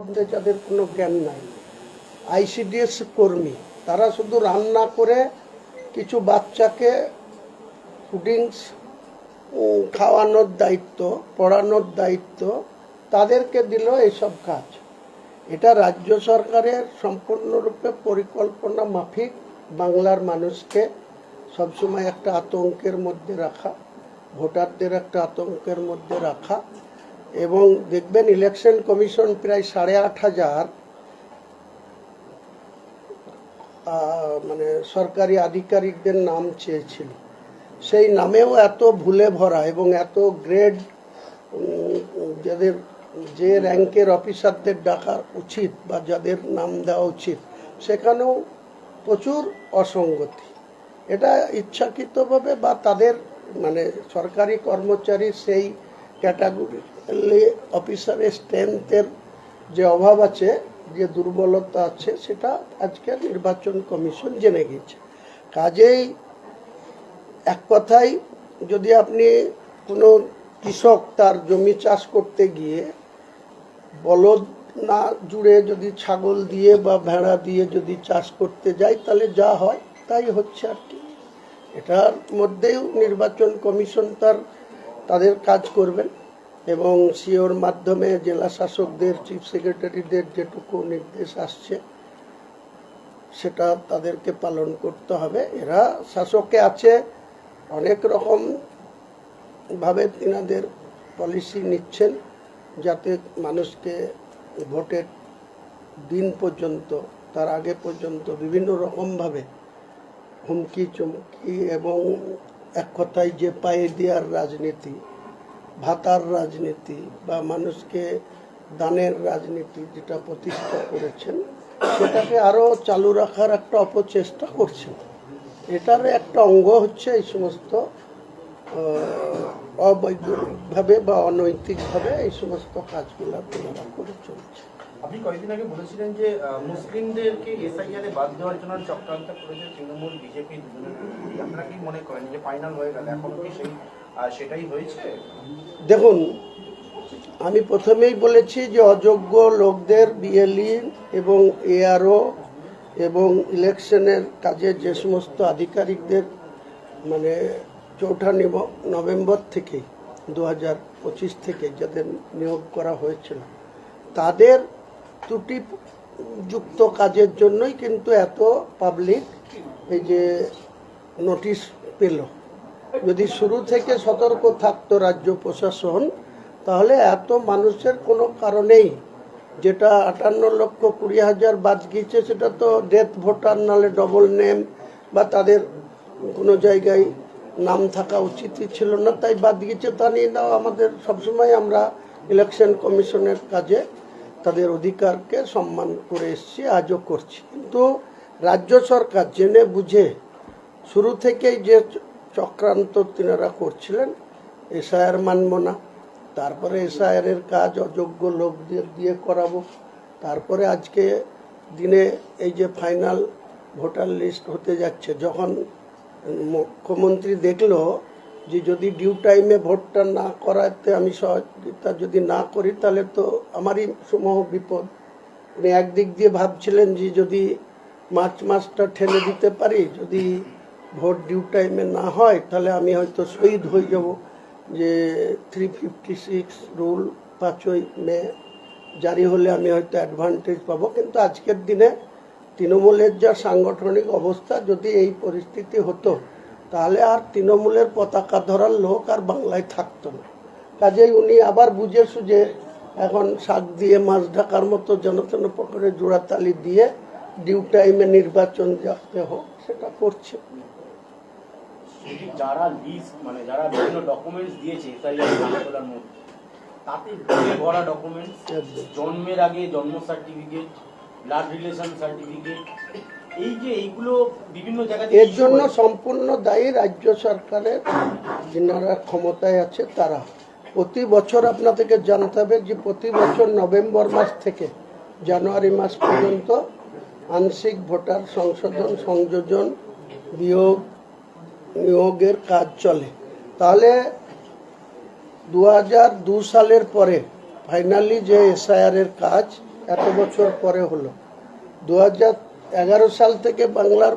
সম্বন্ধে যাদের কোনো জ্ঞান নাই। আইসিডিএস কর্মী, তারা শুধু রান্না করে কিছু বাচ্চাকে ফুডিংস খাওয়ানোর দায়িত্ব, পড়ানোর দায়িত্ব তাদেরকে দিল এইসব কাজ। এটা রাজ্য সরকারের সম্পূর্ণরূপে পরিকল্পনা মাফিক, বাংলার মানুষকে সবসময় একটা আতঙ্কের মধ্যে রাখা, ভোটারদের একটা আতঙ্কের মধ্যে রাখা। এবং দেখবেন ইলেকশন কমিশন প্রায় সাড়ে আট হাজার মানে সরকারি আধিকারিকদের নাম চেয়েছিল। সেই নামেও এত ভুলে ভরা এবং এত গ্রেড যাদের যে র্যাঙ্কের অফিসারদের ডাকা উচিত বা যাদের নাম দেওয়া উচিত, সেখানেও প্রচুর অসঙ্গতি। এটা ইচ্ছাকৃতভাবে বা তাদের মানে সরকারি কর্মচারী সেই ক্যাটাগরি অফিসারের স্ট্রেংথের যে অভাব আছে, যে দুর্বলতা আছে, সেটা আজকে নির্বাচন কমিশন জেনে গেছে। কাজেই এক কথায় যদি আপনি কোনো কৃষক তার জমি চাষ করতে গিয়ে বলদ না জুড়ে যদি ছাগল দিয়ে বা ভেড়া দিয়ে যদি চাষ করতে যায়, তাহলে যা হয় তাই হচ্ছে আর কি। এটার মধ্যেও নির্বাচন কমিশন তার, তাদের কাজ করবেন। এবং সিওর মাধ্যমে জেলা শাসকদের চিফ সেক্রেটারিদের যেটুকু নির্দেশ আসছে, সেটা তাদেরকে পালন করতে হবে। এরা শাসকে আছে, অনেক রকম ভাবে তিনাদের পলিসি নিচ্ছেন যাতে মানুষকে ভোটের দিন পর্যন্ত, তার আগে পর্যন্ত বিভিন্ন রকমভাবে হুমকি, চমকি এবং এক কথায় যে পায়ে দেওয়ার রাজনীতি ভাতার রাজনীতি বা মানুষকে দানের রাজনীতি যেটা প্রতিষ্ঠা করেছেন, সেটাকে আরও চালু রাখার একটা অপচেষ্টা করছেন। এটার একটা অঙ্গ হচ্ছে এই সমস্ত অবৈজ্ঞানিকভাবে বা অনৈতিকভাবে এই সমস্ত কাজগুলো করে চলছে। আপনি কয়েকদিন আগে বলেছিলেন যে মুসলিমদেরকে এসআইআর বাদ দেওয়ার জন্য চক্রান্ত করেছে তৃণমূল, বিজেপি দুজনে আপনারা কি মনে করেন যে ফাইনাল হয়ে গেল? এখন কি সেই সেটাই হয়েছে? দেখুন, আমি প্রথমেই বলেছি যে অযোগ্য লোকদের বিএলই এবং এআরও এবং ইলেকশনের কাজে যে সমস্ত আধিকারিকদের মানে চৌঠা নভেম্বর থেকে দু হাজার পঁচিশ থেকে যাদের নিয়োগ করা হয়েছিল, তাদের ত্রুটিযুক্ত কাজের জন্যই কিন্তু এত পাবলিক এই যে নোটিশ পেল। যদি শুরু থেকে সতর্ক থাকতো রাজ্য প্রশাসন, তাহলে এত মানুষের কোনো কারণেই যেটা আটান্ন লক্ষ কুড়ি হাজার বাদ গিয়েছে, সেটা তো ডেথ ভোটার নালে ডবল নেম বা তাদের কোনো জায়গায় নাম থাকা উচিতই ছিল না, তাই বাদ গিয়েছে, তা নিয়ে নাও আমাদের সবসময় আমরা ইলেকশন কমিশনের কাজে তাদের অধিকারকে সম্মান করে এসছি, আজও করছি। কিন্তু রাজ্য সরকার জেনে বুঝে শুরু থেকেই যে চক্রান্ত তিনারা করছিলেন, এসআইআর মানব না। তারপরে এসআইআর এর কাজ অযোগ্য লোকদের দিয়ে করাবো। তারপরে আজকে দিনে এই যে ফাইনাল ভোটার লিস্ট হতে যাচ্ছে, যখন মুখ্যমন্ত্রী দেখল যে যদি ডিউ টাইমে ভোটটা না করাতে আমি সহযোগিতা যদি না করি, তাহলে তো আমারই সমূহ বিপদ। উনি একদিক দিয়ে ভাবছিলেন যে যদি মার্চ মাসটা ঠেলে দিতে পারি, যদি ভোট ডিউ টাইমে না হয়, তাহলে আমি হয়তো শহীদ হয়ে যাব যে থ্রি ফিফটি সিক্স রুল পাঁচই মে জারি হলে আমি হয়তো অ্যাডভান্টেজ পাবো। কিন্তু আজকের দিনে তৃণমূলের যা সাংগঠনিক অবস্থা যদি এই পরিস্থিতি হতো, তাহলে আর তৃণমূলের পতাকা ধরার লোক আর বাংলায় থাকতো না। কাজেই উনি আবার বুঝে সুঝে এখন শাক দিয়ে, মাছ ঢাকার মতো জনতন পকড়ে জোড়াতালি দিয়ে ডিউ টাইমে নির্বাচন যাতে হোক, সেটা করছে। যারা লিস্ট মানে যারা বিভিন্ন ডকুমেন্টস দিয়েছে এসআইআর তোলার মধ্যে তাতে ভুলে ভরা ডকুমেন্টস জন্মের আগে জন্ম সার্টিফিকেট ব্লাড রিলেশন সার্টিফিকেট এই যে এইগুলো বিভিন্ন জায়গাতে এর জন্য সম্পূর্ণ দায়ী রাজ্য সরকারের যারা ক্ষমতায় আছে তারা। প্রতি বছর আপনাদেরকে জানতে হবে যে প্রতি বছর নভেম্বর মাস থেকে জানুয়ারি মাস পর্যন্ত আংশিক ভোটার সংশোধন সংযোজন বিয়োগ নিয়োগের কাজ চলে। তাহলে দু সালের পরে ফাইনালি যে এসআইআর এর কাজ এত বছর পরে হলো। দু এগারো সাল থেকে বাংলার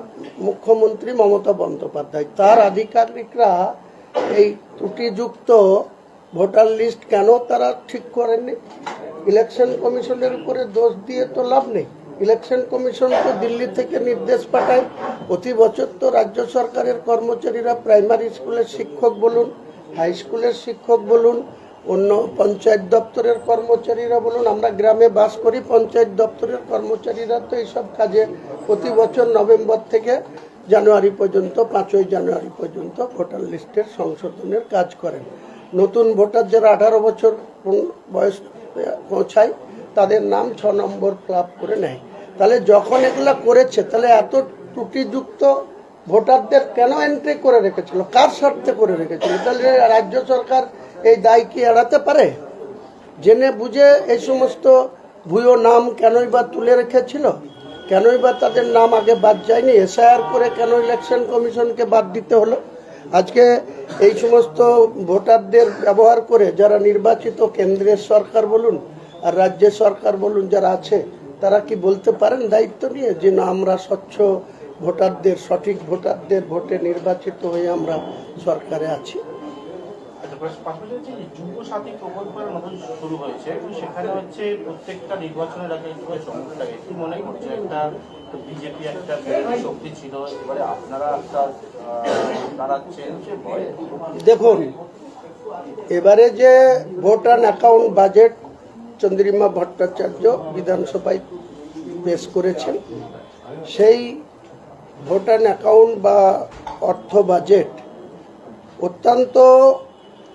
মুখ্যমন্ত্রী মমতা বন্দ্যোপাধ্যায়, তার আধিকারিকরা এই ত্রুটিযুক্ত ভোটার লিস্ট কেন তারা ঠিক করেননি? ইলেকশন কমিশনের উপরে দোষ দিয়ে তো লাভ নেই। ইলেকশন কমিশন তো দিল্লি থেকে নির্দেশ পাঠায়, প্রতি বছর তো রাজ্য সরকারের কর্মচারীরা প্রাইমারি স্কুলের শিক্ষক বলুন, হাই স্কুলের শিক্ষক বলুন, অন্য পঞ্চায়েত দপ্তরের কর্মচারীরা বলুন, আমরা গ্রামে বাস করি, পঞ্চায়েত দপ্তরের কর্মচারীরা তো এইসব কাজে প্রতি বছর নভেম্বর থেকে জানুয়ারি পর্যন্ত, পাঁচই জানুয়ারি পর্যন্ত ভোটার লিস্টের সংশোধনের কাজ করেন। নতুন ভোটার যারা আঠারো বছর বয়স পৌঁছায় তাদের নাম ছ নম্বর ক্লাব করে নেয়। তাহলে যখন এগুলো করেছে, তাহলে এত ত্রুটিযুক্ত ভোটারদের কেন এন্ট্রি করে রেখেছিল? কার স্বার্থে করে রেখেছিল? তাহলে রাজ্য সরকার এই দায় কি এড়াতে পারে? জেনে বুঝে এই সমস্ত ভুয়ো নাম কেনই বা তুলে রেখেছিল? কেনই বা তাদের নাম আগে বাদ যায়নি? এসআইআর করে কেন ইলেকশন কমিশনকে বাদ দিতে হলো? আজকে এই সমস্ত ভোটারদের ব্যবহার করে যারা নির্বাচিত কেন্দ্রের সরকার বলুন আর রাজ্যের সরকার বলুন যারা আছে তারা কি বলতে পারেন দায়িত্ব নিয়ে যে না আমরা স্বচ্ছ ভোটারদের সঠিক ভোটারদের ভোটে নির্বাচিত হয়ে আমরা সরকারে আছি? আচ্ছা, পাশাপাশি হচ্ছে যে যুব সাথী প্রকল্পের নতুন শুরু হয়েছে সেখানে হচ্ছে প্রত্যেকটা নির্বাচনের আগে একটু সমস্যা থাকে কি মনে করছে? একটা বিজেপি একটা শক্তি ছিল এবারে আপনারা একটা আহ, দাঁড়াচ্ছেন দেখুন এবারে যে vote and account budget Chandrima Bhattacharya বিধানসভায় পেশ করেছেন। সেই ভোট অ্যান্ড অ্যাকাউন্ট বা অর্থ বাজেট অত্যন্ত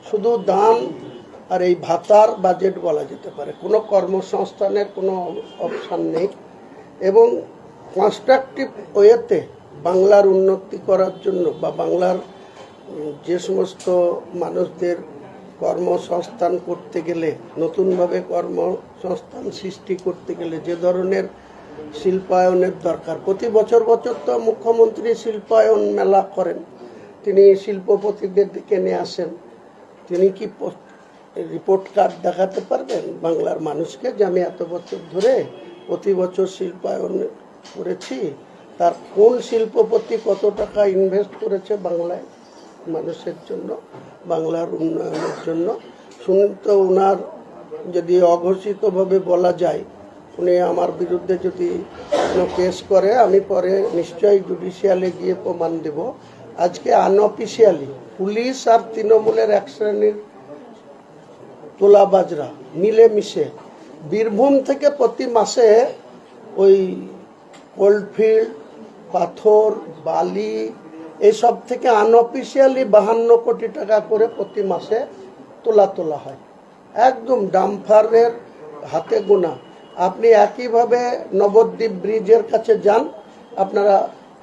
শুধু দান আর এই ভাতার বাজেট বলা যেতে পারে। কোনো কর্মসংস্থানের কোনো অপশান নেই এবং কনস্ট্রাকটিভ ওয়েতে বাংলার উন্নতি করার জন্য বা বাংলার যে সমস্ত মানুষদের কর্মসংস্থান করতে গেলে, নতুনভাবে কর্মসংস্থান সৃষ্টি করতে গেলে যে ধরনের শিল্পায়নের দরকার। প্রতি বছর বছর তো মুখ্যমন্ত্রী শিল্পায়ন মেলা করেন। তিনি শিল্পপতিদের দিকে নিয়ে আসেন। তিনি কি রিপোর্ট কার্ড দেখাতে পারবেন? বাংলার মানুষকে যে আমি এত বছর ধরে প্রতি বছর শিল্পায়ন করেছি, তার কোন শিল্পপতি কত টাকা ইনভেস্ট করেছে বাংলায়? মানুষের জন্য, বাংলার উন্নয়নের জন্য। শুনুন তো ওনার যদি অঘোষিতভাবে বলা যায়, উনি আমার বিরুদ্ধে যদি কোনো কেস করে, আমি পরে নিশ্চয়ই জুডিশিয়ালে গিয়ে প্রমাণ দেব। আজকে আনঅফিসিয়ালি পুলিশ আর তৃণমূলের এক শ্রেণির তোলাবাজরা মিলেমিশে বীরভূম থেকে প্রতি মাসে ওই কোল্ডফিল্ড পাথর, বালি এসব থেকে আনঅফিসিয়ালি বাহান্ন কোটি টাকা করে প্রতি মাসে তোলা তোলা হয়। একদম ডাম্পারের হাতে গোনা। আপনি একইভাবে নবদ্বীপ ব্রিজের কাছে যান আপনারা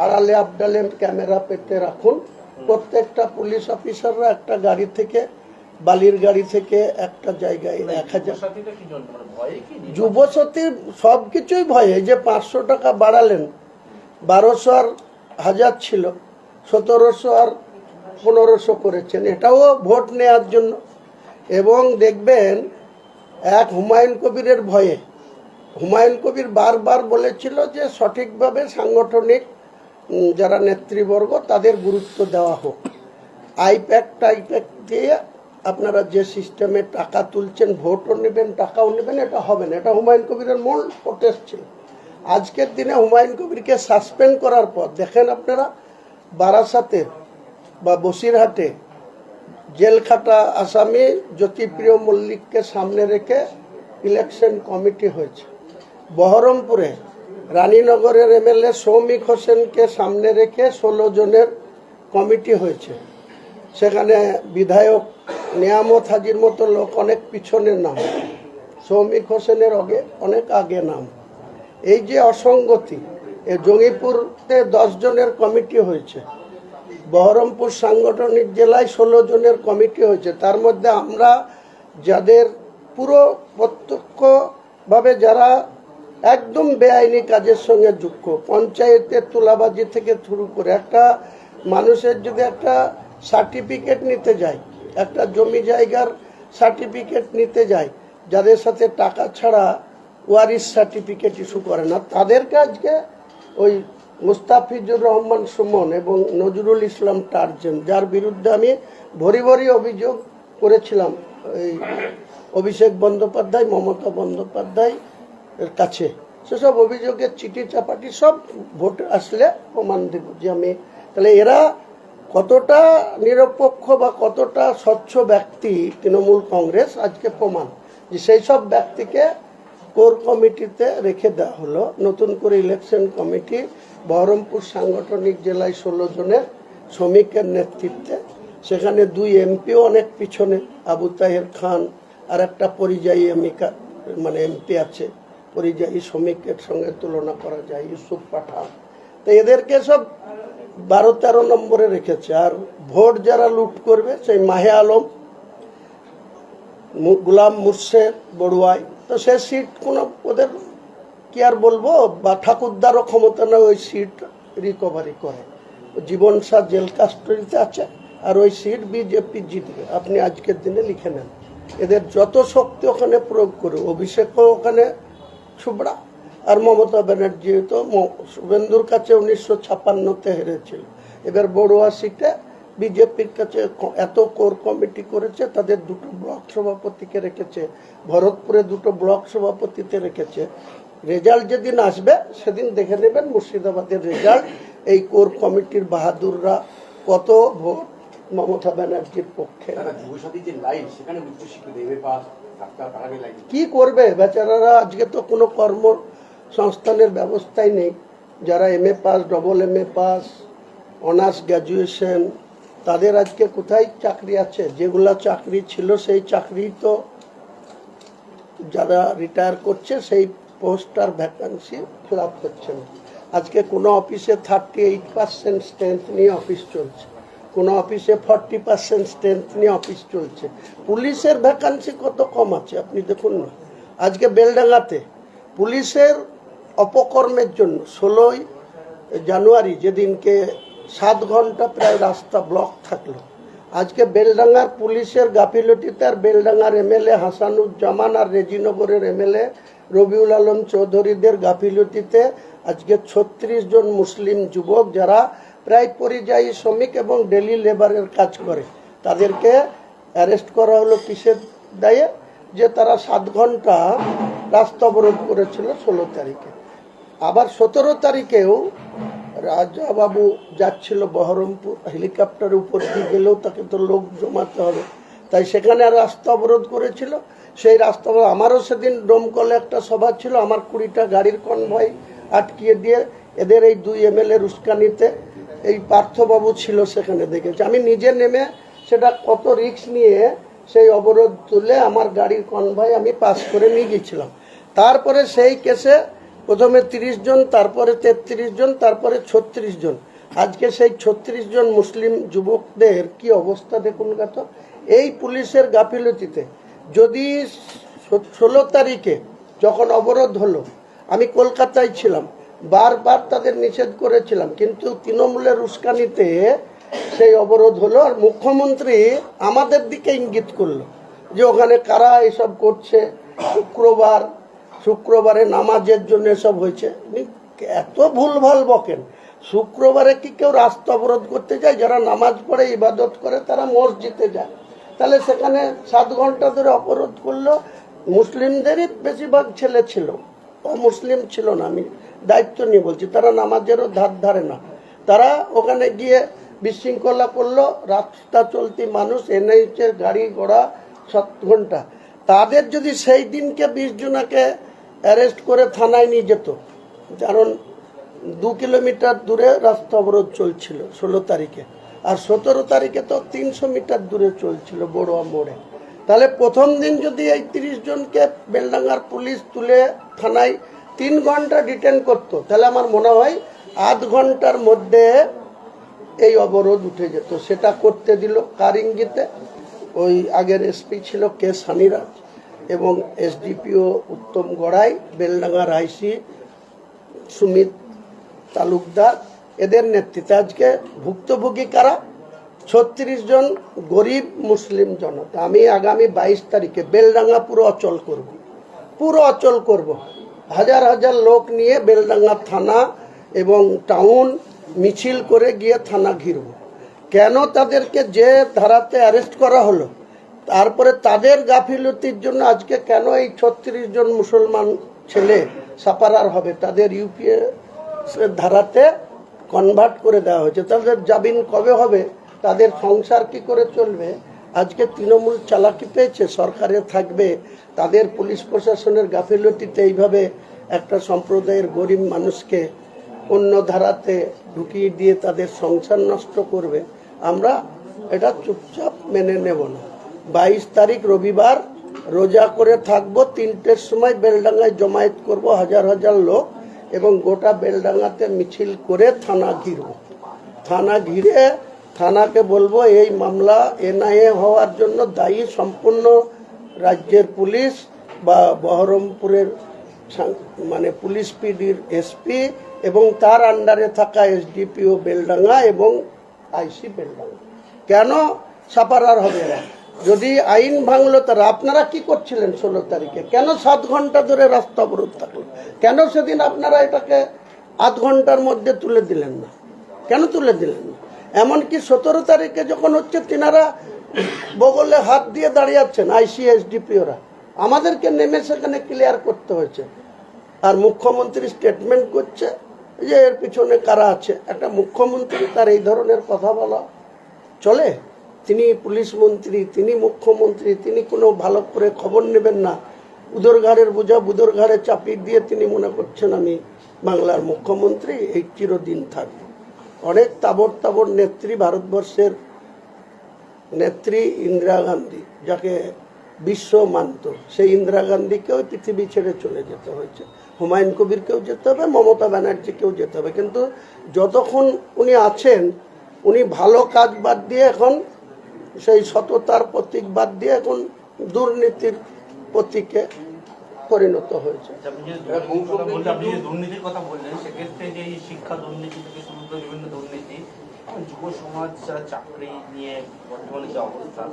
আড়ালে আবডালে ক্যামেরা পেতে রাখুন। প্রত্যেকটা পুলিশ অফিসাররা একটা গাড়ি থেকে বালির গাড়ি থেকে একটা জায়গায় এক হাজার মানে ভয়ে কি যুবশক্তির সব কিছুই ভয়ে। এই যে পাঁচশো টাকা বাড়ালেন বারোশো আর হাজার ছিল। সতেরোশো আর পনেরোশো করেছেন। এটাও ভোট নেওয়ার জন্য। এবং দেখবেন, এক হুমায়ুন কবিরের ভয়ে, হুমায়ুন কবির বারবার বলেছিল যে সঠিকভাবে সাংগঠনিক যারা নেতৃবর্গ, তাদের গুরুত্ব দেওয়া হোক। আইপ্যাক টাইপ্যাক দিয়ে আপনারা যে সিস্টেমে টাকা তুলছেন, ভোটও নেবেন, টাকাও নেবেন, এটা হবে না। এটা হুমায়ুন কবিরের মূল প্রোটেস্ট ছিল। আজকের দিনে হুমায়ুন কবিরকে সাসপেন্ড করার পর, দেখেন আপনারা বারাসাতে বা বসিরহাটে জেল খাটা আসামি জ্যোতিপ্রিয় মল্লিককে সামনে রেখে ইলেকশন কমিটি হয়েছে। বহরমপুরে রানীনগরের এমএলএ সৌমিক হোসেনকে সামনে রেখে ষোলো জনের কমিটি হয়েছে। সেখানে বিধায়ক নিয়ামত হাজির মতো লোক অনেক পিছনের নাম। সৌমিক হোসেনের আগে অনেক আগে নাম। এই যে অসঙ্গতি এ জঙ্গিপুরতে দশ জনের কমিটি হয়েছে। বহরমপুর সাংগঠনিক জেলায় ষোলো জনের কমিটি হয়েছে। তার মধ্যে আমরা যাদের পুরো প্রত্যক্ষভাবে যারা একদম বেআইনি কাজের সঙ্গে যুক্ত পঞ্চায়েতের তোলাবাজি থেকে শুরু করে একটা মানুষের যদি একটা সার্টিফিকেট নিতে যায়, একটা জমি জায়গার সার্টিফিকেট নিতে যায়, যাদের সাথে টাকা ছাড়া ওয়ারিস সার্টিফিকেট ইস্যু করে না। তাদেরকে আজকে ওই মুস্তাফিজুর রহমান সুমন এবং নজরুল ইসলাম টার্জেন, যার বিরুদ্ধে আমি ভরি ভরি অভিযোগ করেছিলাম এই অভিষেক বন্দ্যোপাধ্যায়, মমতা বন্দ্যোপাধ্যায় এর কাছে। সেসব অভিযোগের চিঠি চাপাটি সব ভোট আসলে প্রমাণ দেব যে আমি, তাহলে এরা কতটা নিরপেক্ষ বা কতটা স্বচ্ছ ব্যক্তি তৃণমূল কংগ্রেস আজকে প্রমাণ যে সেই সব ব্যক্তিকে কোর কমিটিতে রেখে দেওয়া হলো। নতুন করে ইলেকশন কমিটি বহরমপুর সাংগঠনিক জেলায় ষোলো জনের শ্রমিকের নেতৃত্বে। সেখানে দুই এমপিও অনেক পিছনে, আবু তাহের খান আর একটা পরিযায়ী এমিকা মানে এমপি আছে। পরিযায়ী শ্রমিকের সঙ্গে তুলনা করা যায়, ইউসুফ পাঠান। তো এদেরকে সব বারো তেরো নম্বরে রেখেছে। আর ভোট যারা লুট করবে, সেই মাহে আলম গুলাম মুর্শেদ বড়ুয়াই তো সে সিট কোনো ওদের কি আর বলব? বা ঠাকুরদারও ক্ষমতা না ওই সিট রিকভারি করে। জীবন শাহ জেল কাস্টডিতে আছে, আর ওই সিট বিজেপি জিতবে। আপনি আজকের দিনে লিখে নেন। এদের যত শক্তি ওখানে প্রয়োগ করে অভিষেকও ওখানে ছুবড়া আর মমতা ব্যানার্জি তো শুভেন্দুর কাছে উনিশশো ছাপ্পান্নতে হেরেছিল। এবার বড়ুয়া সিটে বিজেপির কাছে এত কোর কমিটি করেছে তাদের দুটো ব্লক সভাপতিকে রেখেছে ভরতপুরে দুটো ব্লক সভাপতিতে রেখেছে। রেজাল্ট যেদিন আসবে সেদিন দেখে নেবেন মুর্শিদাবাদের রেজাল্ট এই কোর কমিটির বাহাদুররা কত ভোট মমতা ব্যানার্জির পক্ষে। কি করবে? বেচারারা আজকে তো কোনো কর্ম সংস্থানের ব্যবস্থাই নেই। যারা M A pass double M A pass honours graduation তাদের আজকে কোথায় চাকরি আছে? যেগুলা চাকরি ছিল, সেই চাকরি তো যারা রিটায়ার করছে, সেই পোস্টার ভ্যাকান্সি ফিল আপ হচ্ছে না। আজকে কোনো অফিসে থার্টি এইট পার্সেন্ট স্ট্রেংথ নিয়ে অফিস চলছে। কোনো অফিসে ফর্টি পার্সেন্ট স্ট্রেংথ নিয়ে অফিস চলছে। পুলিশের ভ্যাকান্সি কত কম আছে? আপনি দেখুন না। আজকে বেলডাঙ্গাতে পুলিশের অপকর্মের জন্য ষোলোই জানুয়ারি যেদিনকে সাত ঘণ্টা প্রায় রাস্তা ব্লক থাকল। আজকে বেলডাঙ্গার পুলিশের গাফিলতিতে আর বেলডাঙ্গার এমএলএ হাসানুজ্জামান আর রেজিনগরের এমএলএ রবিউল আলম চৌধুরীদের গাফিলতিতে আজকে ছত্রিশ জন মুসলিম যুবক যারা প্রায় পরিযায়ী শ্রমিক এবং ডেলি লেবারের কাজ করে, তাদেরকে অ্যারেস্ট করা হলো কিসের দায়ে? যে তারা সাত ঘণ্টা রাস্তা অবরোধ করেছিল ষোলো তারিখে। আবার সতেরো তারিখেও রাজা বাবু যাচ্ছিল বহরমপুর হেলিকপ্টারের উপর দিয়ে গেলেও তাকে তো লোক জমাতে হবে। তাই সেখানে আর রাস্তা অবরোধ করেছিল। সেই রাস্তা আমারও সেদিন ডোমকলে একটা সভা ছিল, আমার কুড়িটা গাড়ির কনভয় আটকিয়ে দিয়ে এদের এই দুই এমএলএ উস্কানিতে এই পার্থবাবু ছিল সেখানে দেখেছি। আমি নিজে নেমে সেটা কত রিস্ক নিয়ে সেই অবরোধ তুলে আমার গাড়ির কনভয় আমি পাস করে নিয়ে গেছিলাম। তারপরে সেই কেসে প্রথমে তিরিশ জন, তারপরে তেত্রিশ জন, তারপরে ছত্রিশ জন। আজকে সেই ছত্রিশ জন মুসলিম যুবকদের কি অবস্থা দেখুন গাত? এই পুলিশের গাফিলতিতে যদি ষোলো তারিখে যখন অবরোধ হলো, আমি কলকাতায় ছিলাম, বারবার তাদের নিষেধ করেছিলাম, কিন্তু তৃণমূলের উস্কানিতে সেই অবরোধ হলো আর মুখ্যমন্ত্রী আমাদের দিকে ইঙ্গিত করল যে ওখানে কারা এসব করছে? শুক্রবার শুক্রবারে নামাজের জন্য এসব হয়েছে। এত ভুলভাল বকেন। শুক্রবারে কি কেউ রাস্তা অবরোধ করতে যায়? যারা নামাজ পড়ে, ইবাদত করে, তারা মসজিদে যায়। তাহলে সেখানে সাত ঘণ্টা ধরে অবরোধ করল। মুসলিমদেরই বেশিরভাগ ছেলে ছিল। মুসলিম ছিল না, আমি দায়িত্ব নিয়ে বলছি। তারা নামাজেরও ধার ধারে না। তারা ওখানে গিয়ে বিশৃঙ্খলা করল। রাস্তা চলতি মানুষ, এনএইচের গাড়ি ঘোড়া সাত ঘণ্টা। তাদের যদি সেই দিনকে বিশ জনাকে অ্যারেস্ট করে থানায় নিয়ে যেত। কারণ দু কিলোমিটার দূরে রাস্তা অবরোধ চলছিল ষোলো তারিখে। আর সতেরো তারিখে তো তিনশো মিটার দূরে চলছিল বড়ুয়া মোড়ে। তাহলে প্রথম দিন যদি এই তিরিশ জনকে বেলডাঙ্গার পুলিশ তুলে থানায় তিন ঘণ্টা ডিটেন করতো, তাহলে আমার মনে হয় আধ ঘণ্টার মধ্যে এই অবরোধ উঠে যেত। সেটা করতে দিল কার ইঙ্গিতে? ওই আগের এসপি ছিল কে সানিরাজ। এবং এসডিপিও উত্তম গড়াই বেলডাঙ্গার আইসি সুমিত তালুকদার, এদের নেতৃত্বে আজকে ভুক্তভোগী কারা? ছত্রিশ জন গরিব মুসলিম জনতা। আমি আগামী বাইশ তারিখে বেলডাঙ্গা পুরো অচল করব। পুরো অচল করব। হাজার হাজার লোক নিয়ে বেলডাঙ্গা থানা এবং টাউন মিছিল করে গিয়ে থানা ঘিরব। কেন তাদেরকে যে ধারাতে অ্যারেস্ট করা হলো? তারপরে তাদের গাফিলতির জন্য আজকে কেন এই ছত্রিশ জন মুসলমান ছেলে সাপারার হবে? তাদের ইউপিএ ধারাতে কনভার্ট করে দেওয়া হয়েছে। তাদের জামিন কবে হবে? তাদের সংসার কি করে চলবে? আজকে তৃণমূল চালাকি পেয়েছে, সরকারে থাকবে। তাদের পুলিশ প্রশাসনের গাফিলতিতে এইভাবে একটা সম্প্রদায়ের গরিব মানুষকে অন্য ধারাতে ঢুকিয়ে দিয়ে তাদের সংসার নষ্ট করবে, আমরা এটা চুপচাপ মেনে নেব না। বাইশ তারিখ রবিবার রোজা করে থাকব, তিনটের সময় বেলডাঙ্গায় জমায়েত করব হাজার হাজার লোক এবং গোটা বেলডাঙ্গাতে মিছিল করে থানা ঘিরব। থানা ঘিরে থানাকে বলব, এই মামলা এনআইএ হওয়ার জন্য দায়ী সম্পূর্ণ রাজ্যের পুলিশ বা বহরমপুরের মানে পুলিশ পিডির এসপি এবং তার আন্ডারে থাকা এসডিপিও বেলডাঙ্গা এবং আইসি বেলডাঙ্গা। কেন সাপারার হবে এরা যদি আইন ভাঙলো, তারা আপনারা কি করছিলেন ষোলো তারিখে? কেন সাত ঘণ্টা ধরে রাস্তা অবরোধ থাকল? কেন সেদিন আপনারা এটাকে আধ ঘণ্টার মধ্যে তুলে দিলেন না? কেন তুলে দিলেন না? এমনকি সতেরো তারিখে যখন হচ্ছে তিনারা বগলে হাত দিয়ে দাঁড়িয়ে আছেন, আইসিএসডিপিওরা, আমাদেরকে নেমে সেখানে ক্লিয়ার করতে হয়েছে। আর মুখ্যমন্ত্রী স্টেটমেন্ট করছে যে এর পিছনে কারা আছে? একটা মুখ্যমন্ত্রী তার এই ধরনের কথা বলা চলে? তিনি পুলিশ মন্ত্রী, তিনি মুখ্যমন্ত্রী, তিনি কোনো ভালো করে খবর নেবেন না। উদর ঘাড়ের বোঝা বুদর ঘাড়ে চাপিয়ে দিয়ে তিনি মনে করছেন, আমি বাংলার মুখ্যমন্ত্রী, এই চিরদিন থাকব। অনেক তাবর তাবর নেত্রী ভারতবর্ষের নেত্রী ইন্দিরা গান্ধী, যাকে বিশ্ব মানত। সেই ইন্দিরা গান্ধীকেও পৃথিবী ছেড়ে চলে যেতে হয়েছে। হুমায়ুন কবিরকেও যেতে হবে, মমতা ব্যানার্জিকেও যেতে হবে। কিন্তু যতক্ষণ উনি আছেন, উনি ভালো কাজ বাদ দিয়ে এখন সেই সততার প্রতীক বাদ দিয়ে এখন দুর্নীতির প্রতীকে পরিণত হয়েছে। দুর্নীতির কথা বললেন সেক্ষেত্রে যে শিক্ষা দুর্নীতি থেকে শুরু করে বিভিন্ন দুর্নীতি যুব সমাজ চাকরি নিয়ে বর্তমানে যে অবস্থা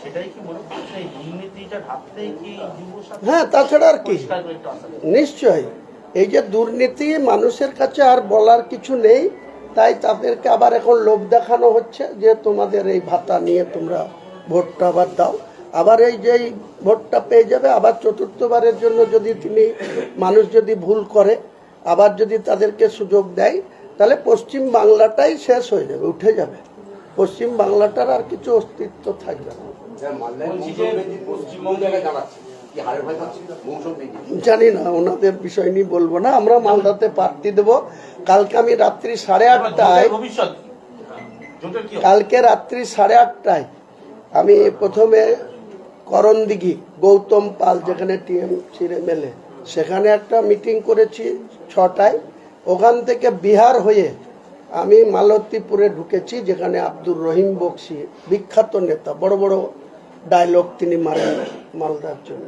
সেটাই কি মনে করছে দুর্নীতিটা ঢাকতেই কি হ্যাঁ তাছাড়া আর কি? নিশ্চয়ই। এই যে দুর্নীতি মানুষের কাছে আর বলার কিছু নেই তাই তাদেরকে আবার এখন লোভ দেখানো হচ্ছে যে তোমাদের এই ভাতা নিয়ে তোমরা ভোটটা আবার দাও। আবার এই যে এই ভোটটা পেয়ে যাবে, আবার চতুর্থবারের জন্য যদি তিনি মানুষ যদি ভুল করে, আবার যদি তাদেরকে সুযোগ দেয়, তাহলে পশ্চিম বাংলাটাই শেষ হয়ে যাবে, উঠে যাবে। পশ্চিম বাংলাটার আর কিছু অস্তিত্ব থাকবে না। জানি না ওনাদের বিষয় নিয়ে বলব না। আমরা মালদাতে প্রার্থী দেবো। কালকে আমি রাত্রি সাড়ে আটটায়? কালকে রাত্রি সাড়ে আটটায় আমি প্রথমে করণদিঘি গৌতম পাল যেখানে টিএমসির এমএলএ সেখানে একটা মিটিং করেছি ছটায়। ওখান থেকে বিহার হয়ে আমি মালতীপুরে ঢুকেছি যেখানে আব্দুর রহিম বক্সি বিখ্যাত নেতা বড় বড় ডায়লগ তিনি মারেন। মালদার জন্য।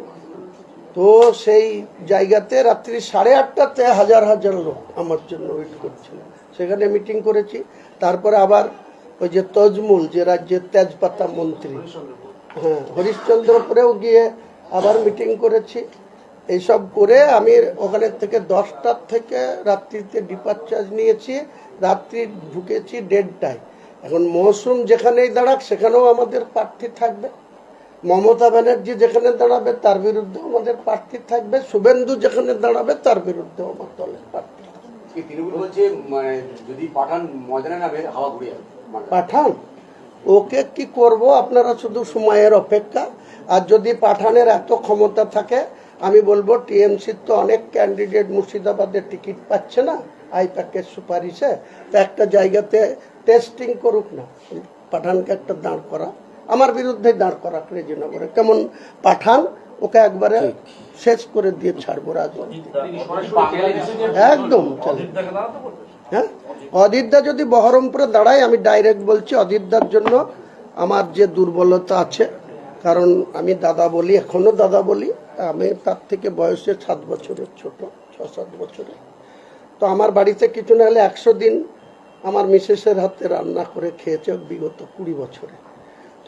তো সেই জায়গাতে রাত্রি সাড়ে আটটাতে হাজার হাজার লোক আমার জন্য ওয়েট করছিল। সেখানে মিটিং করেছি। তারপরে আবার ওই যে তজমুল, যে রাজ্যের তেজপাতা মন্ত্রী হ্যাঁ হরিশ্চন্দ্রপুরেও গিয়ে আবার মিটিং করেছি। এইসব করে আমি ওখানে থেকে দশটার থেকে রাত্রিতে ডিপার্চার্জ নিয়েছি। রাত্রি ঢুকেছি দেড়টায়। এখন মৌসুম যেখানেই দাঁড়াক, সেখানেও আমাদের প্রার্থী থাকবে। মমতা ব্যানার্জি যেখানে দাঁড়াবে তার বিরুদ্ধে আমাদের প্রার্থী থাকবে। শুভেন্দু যেখানে দাঁড়াবে তার বিরুদ্ধে আমার দলের প্রার্থী। তৃণমূল বলছে মানে যদি পাঠান ময়দানে নামে হাওয়া ঘুরে মানে পাঠান? ওকে কি করব? আপনারা শুধু সময়ের অপেক্ষা। আর যদি পাঠানের এত ক্ষমতা থাকে আমি বলব টিএমসির তো অনেক ক্যান্ডিডেট মুর্শিদাবাদের টিকিট পাচ্ছে না আই প্যাকেজ সুপারিশে। তো একটা জায়গাতে টেস্টিং করুক না। পাঠানকে একটা দাঁড় করা। আমার বিরুদ্ধে দাঁড় করা রেজিনগরে কেমন পাঠান ওকে একবারে শেষ করে দিয়ে ছাড়বো রাজনীতি একদম? হ্যাঁ? অদিতদা যদি বহরমপুরে দাঁড়ায় আমি ডাইরেক্ট বলছি অদিতদার জন্য আমার যে দুর্বলতা আছে কারণ আমি দাদা বলি এখনও দাদা বলি আমি তার থেকে বয়সে সাত বছরের ছোট ছ সাত বছরে। তো আমার বাড়িতে কিছু না হলে একশো দিন আমার মিসেসের হাতে রান্না করে খেয়েছে বিগত কুড়ি বছরে।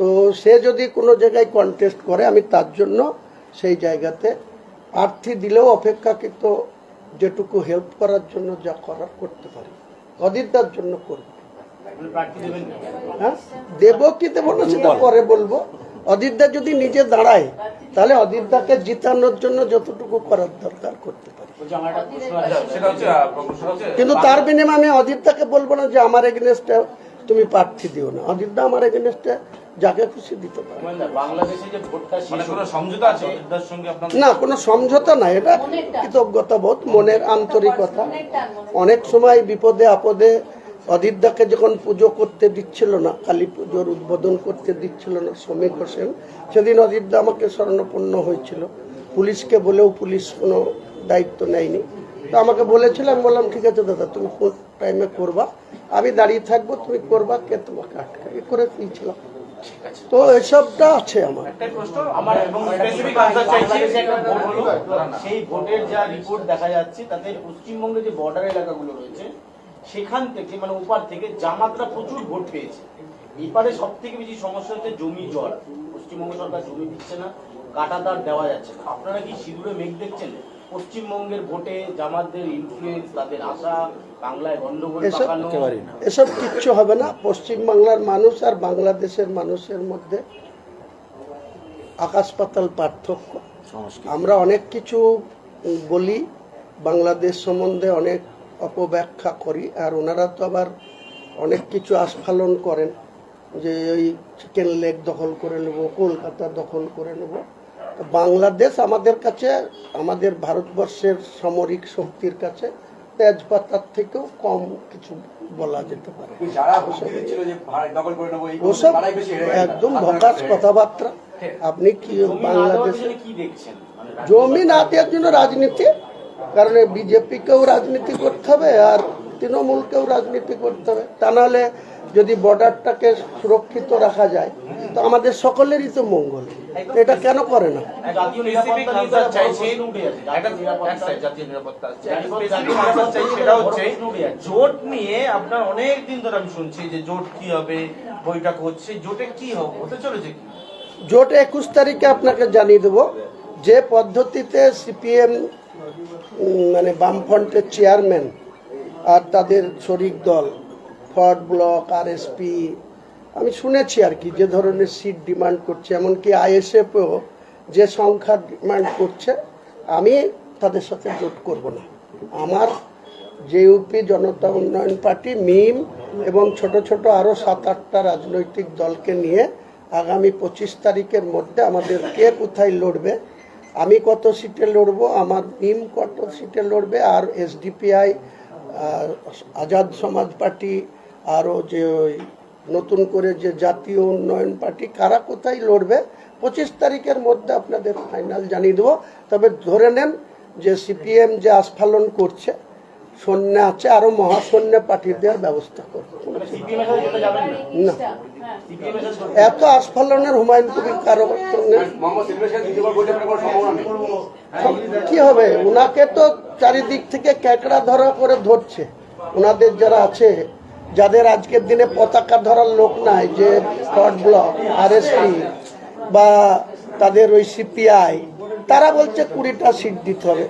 তো সে যদি কোনো জায়গায় কন্টেস্ট করে আমি তার জন্য সেই জায়গাতে প্রার্থী দিলেও অপেক্ষাকৃত যেটুকু হেল্প করার জন্য যা করার করতে পারি। অদিতদার জন্য করব। হ্যাঁ? দেবো কি দেবো না সেটা পরে বলব। অদিতদা যদি নিজে দাঁড়ায় তাহলে অদিতদাকে জিতানোর জন্য যতটুকু করার দরকার করতে পারি। কিন্তু তার বিনিময়ে আমি অজিতদাকে বলব না যে আমার এগেনস্টে তুমি প্রার্থী দিও না। অজিতদা আমার এগেনস্টে যাকে খুশি দিতে পারে। দা, মানে কোনো সমঝোতা আছে অযোধ্যার সঙ্গে আপনার না কোনো সমঝোতা নাই। এটা কৃতজ্ঞতা বোধ মনের আন্তরিকতা। অনেক সময় বিপদে আপদে অদিতদাকে যখন পুজো করতে দিচ্ছিল না কালী পুজোর উদ্বোধন করতে দিচ্ছিল না শ্রমিক হোসেন সেদিন অদিতদা আমাকে স্বর্ণপন্ন হয়েছিল। পুলিশকে বলেও পুলিশ কোনো দায়িত্ব নেয়নি। তো আমাকে বলেছিলাম বললাম ঠিক আছে দাদা তুমি কোন টাইমে করবা? আমি দাঁড়িয়ে থাকব তুমি করবা কে তোমাকে আটকা এ করে দিয়েছিলাম তো এসবটা আছে আমার। আমার এবং স্পেসিফিক আনসার চাইছি যে একটা ভোট হলো। সেই ভোটের যা রিপোর্ট দেখা যাচ্ছে তাতে পশ্চিমবঙ্গে যে বর্ডার এলাকাগুলো রয়েছে সেখান থেকে মানে ওপার থেকে জামাতরা প্রচুর ভোট পেয়েছে। এপারে সব থেকে বেশি সমস্যা হচ্ছে জমি জল। পশ্চিমবঙ্গ সরকার জমি দিচ্ছে না কাটাতার দেওয়া যাচ্ছে না। আপনারা কি সিঁদুরে মেঘ দেখছেন? পশ্চিমবঙ্গের ভোটে জামাতদের ইনফ্লুয়েন্স তাদের আশা বাংলায় গন্ডগোল এসব কিচ্ছু হবে না। পশ্চিম বাংলার মানুষ আর বাংলাদেশের মানুষের মধ্যে আকাশ পাতাল পার্থক্য আমরা অনেক কিছু বলি বাংলাদেশ সম্বন্ধে অনেক অপব্যাখ্যা করি আর ওনারা তো আবার অনেক কিছু আস্ফালন করেন যে ওই চিকেন লেগ দখল করে নেব কলকাতা দখল করে নেব। বাংলাদেশ আমাদের কাছে আমাদের ভারতবর্ষের সামরিক শক্তির কাছে তেজপাতার থেকেও কম কিছু বলা যেতে পারে। ওসব। একদম ভকাস কথাবার্তা। আপনি কি বাংলাদেশে মানে জমি না দেওয়ার জন্য রাজনীতি? কারণ বিজেপিকেও রাজনীতি করতে হবে আর তৃণমূলকেও রাজনীতি করতে হবে। তা নাহলে যদি বর্ডারটাকে সুরক্ষিত রাখা যায় তো আমাদের সকলেরই তো মঙ্গল। এটা কেন করে না। জোট নিয়ে আপনার অনেক দিন ধরে আমি শুনছি যে জোট কি হবে হচ্ছে জোটে কি হবে হতে চলেছে জোট একুশ তারিখে আপনাকে জানিয়ে দেব যে পদ্ধতিতে সিপিএম মানে বামফ্রন্টের চেয়ারম্যান আর তাদের শরিক দল ফর্ড ব্লক আরএসপি আমি শুনেছি আর কি, যে ধরনের সিট ডিমান্ড করছে। এমনকি আইএসএফও যে সংখ্যা ডিমান্ড করছে, আমি তাদের সাথে জোট করব না। আমার জেইউপি জনতা উন্নয়ন পার্টি, মিম এবং ছোট ছোট আরও সাত আটটা রাজনৈতিক দলকে নিয়ে আগামী পঁচিশ তারিখের মধ্যে আমাদের কে কোথায় লড়বে, আমি কত সিটে লড়বো, আমার মিম কত সিটে লড়বে, আর এসডিপিআই আজাদ সমাজ পার্টি আরও যে ওই নতুন করে যে জাতীয় উন্নয়ন পার্টি কারা কোথায় লড়বে, পঁচিশ তারিখের মধ্যে আপনাদের ফাইনাল জানিয়ে দেবো। তবে ধরে নেন যে সিপিএম যে আস্ফালন করছে, সৈন্য আছে, আরও মহাসৈন্য পাঠিয়ে দেওয়ার ব্যবস্থা করব। না। এত আস্ফালনের হুমায়ুন কবির কারও কি হবে? ওনাকে তো চারিদিক থেকে ক্যাকড়া ধরা করে ধরছে। ওনাদের যারা আছে যাদের আজকের দিনে পতাকা ধরার লোক নাই, যে ফ্রড ব্লক আরএসপি বা তাদের ওই সিপিআই তারা বলছে কুড়িটা সিট দিতে হবে।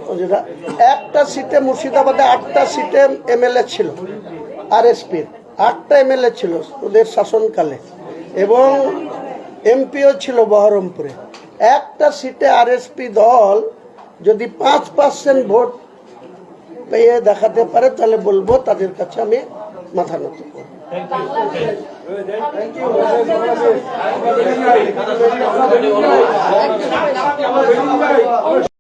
একটা সিটে মুর্শিদাবাদে আটটা সিটে এমএলএ ছিল আর আরএসপির আটটা এমএলএ ছিল ওদের শাসনকালে। এবং এমপিও ছিল বহরমপুরে। একটা সিটে আরএসপি দল যদি পাঁচ পার্সেন্ট ভোট পেয়ে দেখাতে পারে, তাহলে বলব তাদের কাছে আমি মাথা নত